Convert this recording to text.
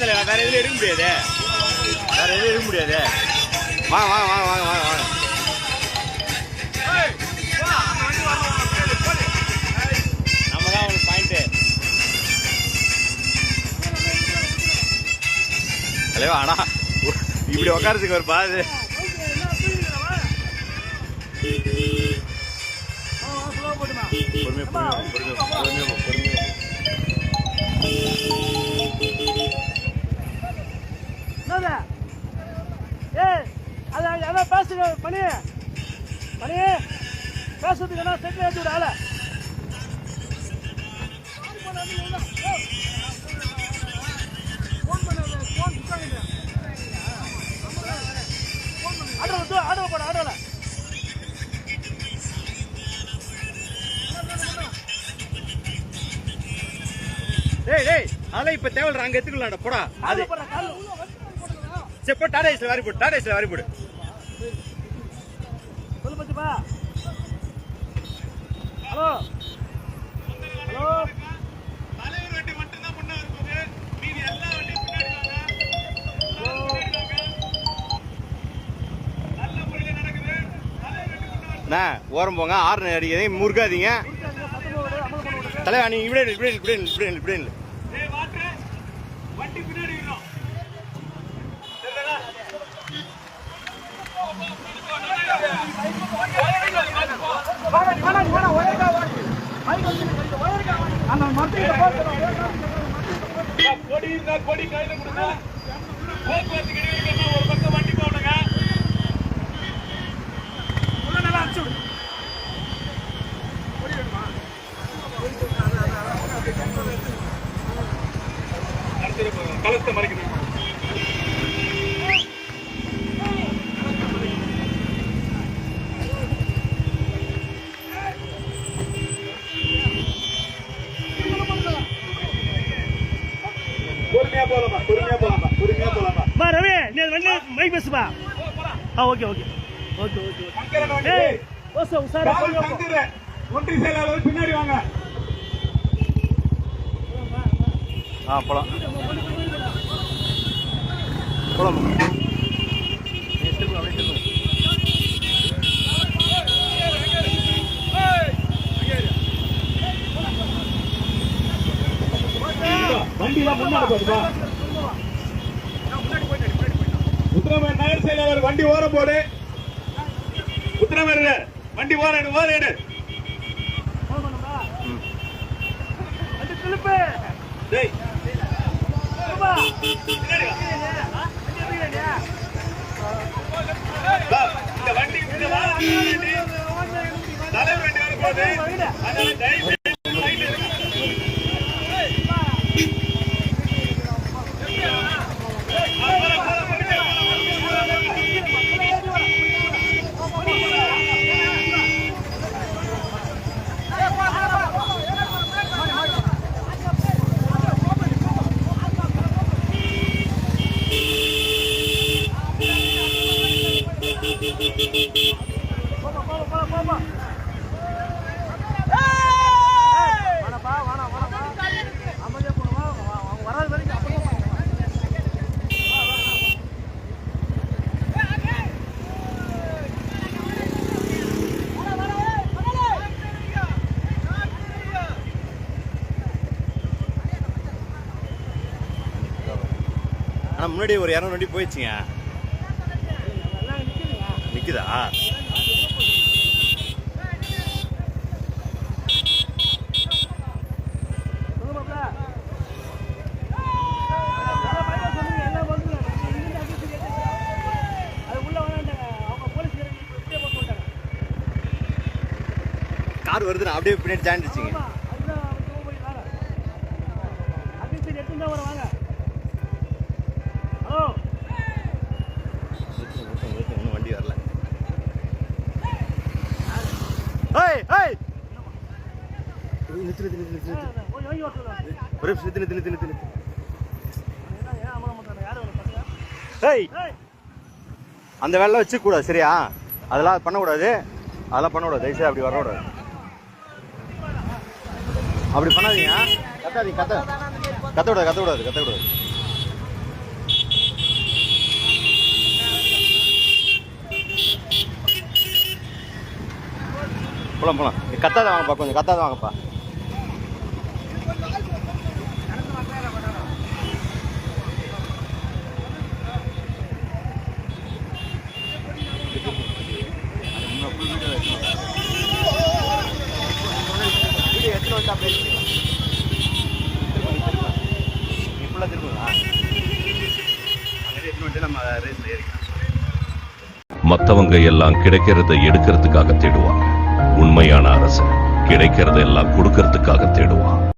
இல்ல வேறு எதுவும் எடுக்க முடியாது. வேறு எதுவும் எடுக்க முடியாது. வா வா வா வாங்க வாங்க வாங்க நம்ம தான் அவனுக்கு பாயிண்ட்டு தலைவா ஆனா இப்படி உக்காரத்துக்கு ஒரு பாது. பொறுமையா பொறுமையா பொறுமையா பொறுமையா அது அதான் பேசுங்க, மணி. மணி, பேசுறதுக்கு என்ன செட்டில் ஏத்தி விடு ஆளை. ஆட்டோல போடு, ஆட்டோல. டேய் டேய் அதெல்லாம் இப்ப தேவையில்ல அங்க எடுத்துக்கலாம்டா போடா அது ஆட்டோல போடுறா, கால்ல. சரி போ டாடா ஏஸ்ல வாரி போடு டாடா ஏஸ்ல வாரி போடு பச்சுப்பா. ஹலோ. ஹலோ. தலைவர் வண்டி மட்டும்தான் முன்னாடி இருக்குது மீதி எல்லா வண்டியும் பின்னாடி வாங்க நல்ல முறையில் நடக்குது தலைவர் வண்டி முன்னாடி அண்ணா ஓரம் போங்க ஆறு அடிக்காதீங்க முறுக்காதீங்க. தலைவா நீ இப்படியே நில்லு, இப்படியே நில்லு, இப்படியே நில்லு, இப்படியே நில்லு, இப்படியே நில்லு. ஏய் வாட்டு வண்டி பின்னாடி விடும் அந்த மரத்துக்கிட்ட போட்டு கொடி இருந்தா கொடி கையில கொடுங்க போக்குவரத்து கிடையாது ஒரு பக்கம் வண்டி போடுங்க உள்ள நல்லா அடிச்சு விடு கலத்தை மறைக்கணும் பொறுமையா போலாமா பொறுமையா போலாமா பொறுமையா போலாமா மா ரவி நீ மைக் பேசுப்பா ஆ okay okay. Okay okay Sankaran ஏய் ஓசா உசாரா சங்கரன் ஒன்றிய செயலாளர் பின்னாடி வாங்க. ஆ போலாம். போலாம் வண்டி நகர் செயலாளர் வண்டி ஓரம் போடு உத்தரமேர் வண்டி ஓரம் ஓரேடு வண்டி டேய். இந்த வண்டி தலைவர் வண்டி வர அதனால ஆனால் முன்னாடி ஒரு இரநூறு வண்டி போயிடுச்சுங்க. விட்டாங்க கார் வருதுன்னா அப்படியே பின்னாடி ஜாயின்டுச்சுங்க ஒரு நிமிஷம் வர பாத்தியா ஏய். அந்த வேலை வச்சுக்க கூடாது சரியா? அதெல்லாம் பண்ணக்கூடாது. அதெல்லாம் பண்ணக்கூடாது தயவுசெய்து அப்படி வரக்கூடாது. அப்படி பண்ணாதீங்க. கத்தாதீங்க கத்த. கத்த விடாது கத்த போலாம் போலாம். கத்தாத வாங்கப்பா கொஞ்சம் கத்தாத வாங்கப்பா. மற்றவங்க எல்லாம் கிடைக்கிறத எடுக்கிறதுக்காக தேடுவாங்க. உண்மையான அரசு கிடைக்கிறதெல்லாம் கொடுக்கறதுக்காக தேடுவான்.